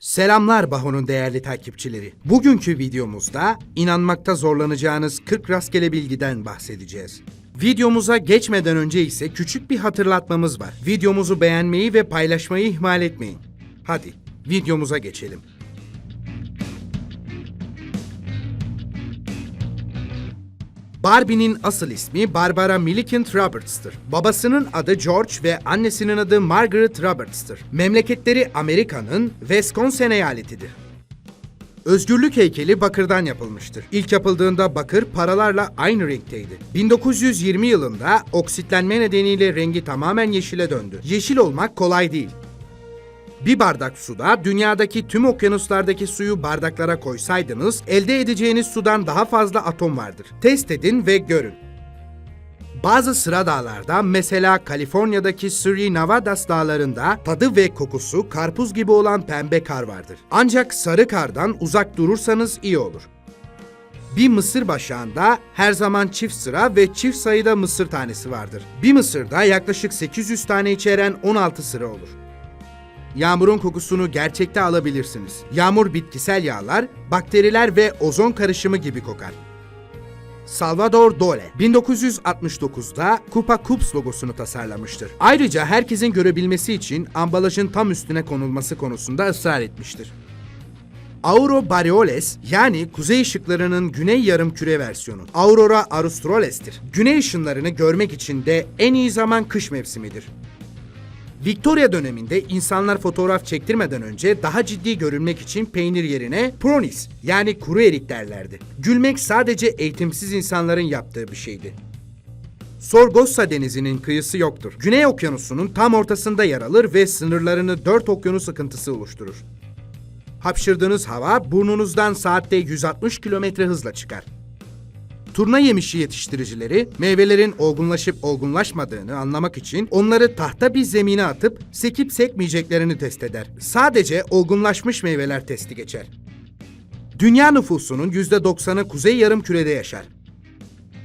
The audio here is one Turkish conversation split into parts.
Selamlar Baho'nun değerli takipçileri. Bugünkü videomuzda inanmakta zorlanacağınız 40 rastgele bilgiden bahsedeceğiz. Videomuza geçmeden önce ise küçük bir hatırlatmamız var. Videomuzu beğenmeyi ve paylaşmayı ihmal etmeyin. Hadi videomuza geçelim. Barbie'nin asıl ismi Barbara Millicent Roberts'tır. Babasının adı George ve annesinin adı Margaret Roberts'tır. Memleketleri Amerika'nın Wisconsin eyaletidir. Özgürlük heykeli bakırdan yapılmıştır. İlk yapıldığında bakır paralarla aynı renkteydi. 1920 yılında oksitlenme nedeniyle rengi tamamen yeşile döndü. Yeşil olmak kolay değil. Bir bardak suda dünyadaki tüm okyanuslardaki suyu bardaklara koysaydınız elde edeceğiniz sudan daha fazla atom vardır. Test edin ve görün. Bazı sıra dağlarda mesela Kaliforniya'daki Sierra Nevadas dağlarında tadı ve kokusu karpuz gibi olan pembe kar vardır. Ancak sarı kardan uzak durursanız iyi olur. Bir mısır başağında her zaman çift sıra ve çift sayıda mısır tanesi vardır. Bir mısırda yaklaşık 800 tane içeren 16 sıra olur. Yağmurun kokusunu gerçekte alabilirsiniz. Yağmur bitkisel yağlar, bakteriler ve ozon karışımı gibi kokar. Salvador Dole 1969'da Kupa Cubs logosunu tasarlamıştır. Ayrıca herkesin görebilmesi için ambalajın tam üstüne konulması konusunda ısrar etmiştir. Aurora Borealis yani kuzey ışıklarının güney yarımküre versiyonu. Aurora Australes'tir. Güney ışınlarını görmek için de en iyi zaman kış mevsimidir. Victoria döneminde insanlar fotoğraf çektirmeden önce daha ciddi görünmek için peynir yerine pronis yani kuru erik derlerdi. Gülmek sadece eğitimsiz insanların yaptığı bir şeydi. Sorgossa Denizi'nin kıyısı yoktur. Güney Okyanusu'nun tam ortasında yer alır ve sınırlarını dört okyanus akıntısı oluşturur. Hapşırdığınız hava burnunuzdan saatte 160 kilometre hızla çıkar. Turna yemişi yetiştiricileri meyvelerin olgunlaşıp olgunlaşmadığını anlamak için onları tahta bir zemine atıp sekip sekmeyeceklerini test eder. Sadece olgunlaşmış meyveler testi geçer. Dünya nüfusunun %90'ı kuzey yarımkürede yaşar.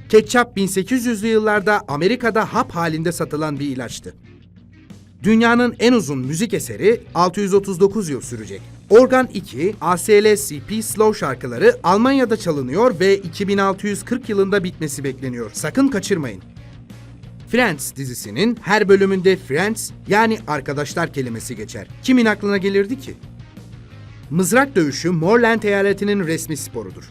Ketçap 1800'lü yıllarda Amerika'da hap halinde satılan bir ilaçtı. Dünyanın en uzun müzik eseri 639 yıl sürecek. Organ 2, ASLCP Slow şarkıları Almanya'da çalınıyor ve 2640 yılında bitmesi bekleniyor. Sakın kaçırmayın. Friends dizisinin her bölümünde Friends yani arkadaşlar kelimesi geçer. Kimin aklına gelirdi ki? Mızrak dövüşü Moreland eyaletinin resmi sporudur.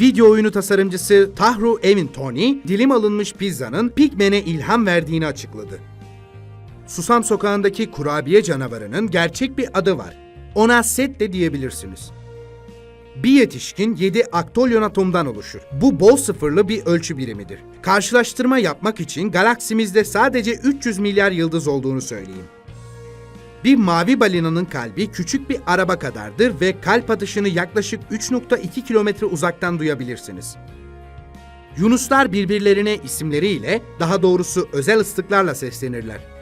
Video oyunu tasarımcısı Tahru Evintoni, dilim alınmış pizzanın Pigmen'e ilham verdiğini açıkladı. Susam Sokağı'ndaki kurabiye canavarının gerçek bir adı var. Ona set de diyebilirsiniz. Bir yetişkin 7 aktolyon atomdan oluşur. Bu bol sıfırlı bir ölçü birimidir. Karşılaştırma yapmak için galaksimizde sadece 300 milyar yıldız olduğunu söyleyeyim. Bir mavi balinanın kalbi küçük bir araba kadardır ve kalp atışını yaklaşık 3.2 kilometre uzaktan duyabilirsiniz. Yunuslar birbirlerine isimleriyle, daha doğrusu özel ıslıklarla seslenirler.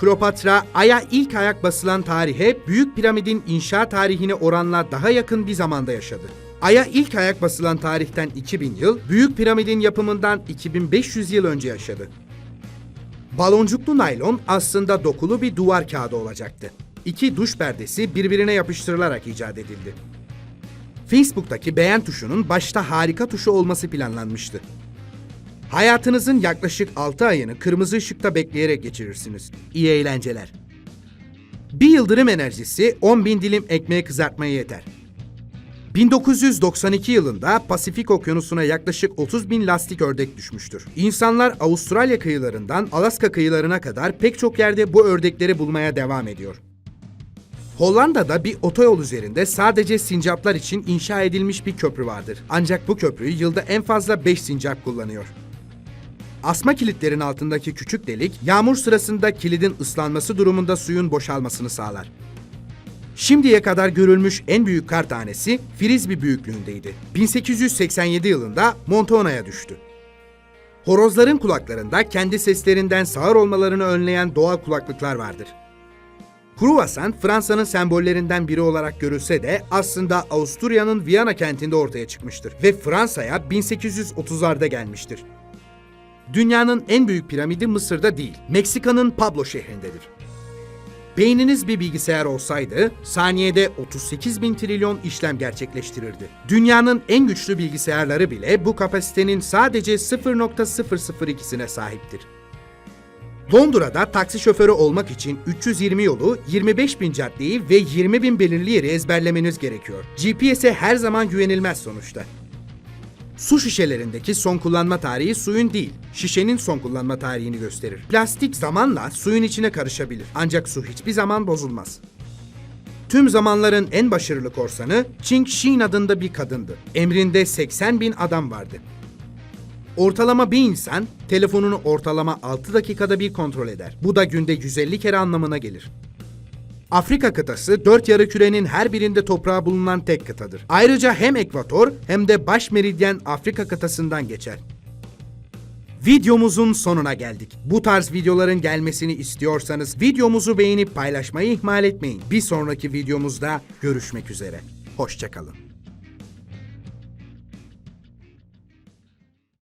Kleopatra, Ay'a ilk ayak basılan tarihe Büyük Piramidin inşa tarihine oranla daha yakın bir zamanda yaşadı. Ay'a ilk ayak basılan tarihten 2000 yıl, Büyük Piramidin yapımından 2500 yıl önce yaşadı. Baloncuklu naylon aslında dokulu bir duvar kağıdı olacaktı. İki duş perdesi birbirine yapıştırılarak icat edildi. Facebook'taki beğen tuşunun başta harika tuşu olması planlanmıştı. Hayatınızın yaklaşık 6 ayını kırmızı ışıkta bekleyerek geçirirsiniz. İyi eğlenceler. Bir yıldırım enerjisi 10 bin dilim ekmeği kızartmaya yeter. 1992 yılında Pasifik Okyanusu'na yaklaşık 30 bin lastik ördek düşmüştür. İnsanlar Avustralya kıyılarından Alaska kıyılarına kadar pek çok yerde bu ördekleri bulmaya devam ediyor. Hollanda'da bir otoyol üzerinde sadece sincaplar için inşa edilmiş bir köprü vardır. Ancak bu köprüyü yılda en fazla 5 sincap kullanıyor. Asma kilitlerin altındaki küçük delik, yağmur sırasında kilidin ıslanması durumunda suyun boşalmasını sağlar. Şimdiye kadar görülmüş en büyük kar tanesi Frisbee büyüklüğündeydi. 1887 yılında Montana'ya düştü. Horozların kulaklarında kendi seslerinden sağır olmalarını önleyen doğal kulaklıklar vardır. Kruvasan Fransa'nın sembollerinden biri olarak görülse de aslında Avusturya'nın Viyana kentinde ortaya çıkmıştır ve Fransa'ya 1830'larda gelmiştir. Dünyanın en büyük piramidi Mısır'da değil, Meksika'nın Pablo şehrindedir. Beyniniz bir bilgisayar olsaydı saniyede 38 bin trilyon işlem gerçekleştirirdi. Dünyanın en güçlü bilgisayarları bile bu kapasitenin sadece 0.002'sine sahiptir. Londra'da taksi şoförü olmak için 320 yolu, 25 bin caddeyi ve 20 bin belirli yeri ezberlemeniz gerekiyor. GPS'e her zaman güvenilmez sonuçta. Su şişelerindeki son kullanma tarihi suyun değil, şişenin son kullanma tarihini gösterir. Plastik zamanla suyun içine karışabilir ancak su hiçbir zaman bozulmaz. Tüm zamanların en başarılı korsanı Ching Shin adında bir kadındı. Emrinde 80 bin adam vardı. Ortalama bir insan telefonunu ortalama 6 dakikada bir kontrol eder. Bu da günde 150 kere anlamına gelir. Afrika kıtası dört yarı kürenin her birinde toprağı bulunan tek kıtadır. Ayrıca hem ekvator hem de baş meridyen Afrika kıtasından geçer. Videomuzun sonuna geldik. Bu tarz videoların gelmesini istiyorsanız videomuzu beğenip paylaşmayı ihmal etmeyin. Bir sonraki videomuzda görüşmek üzere. Hoşçakalın.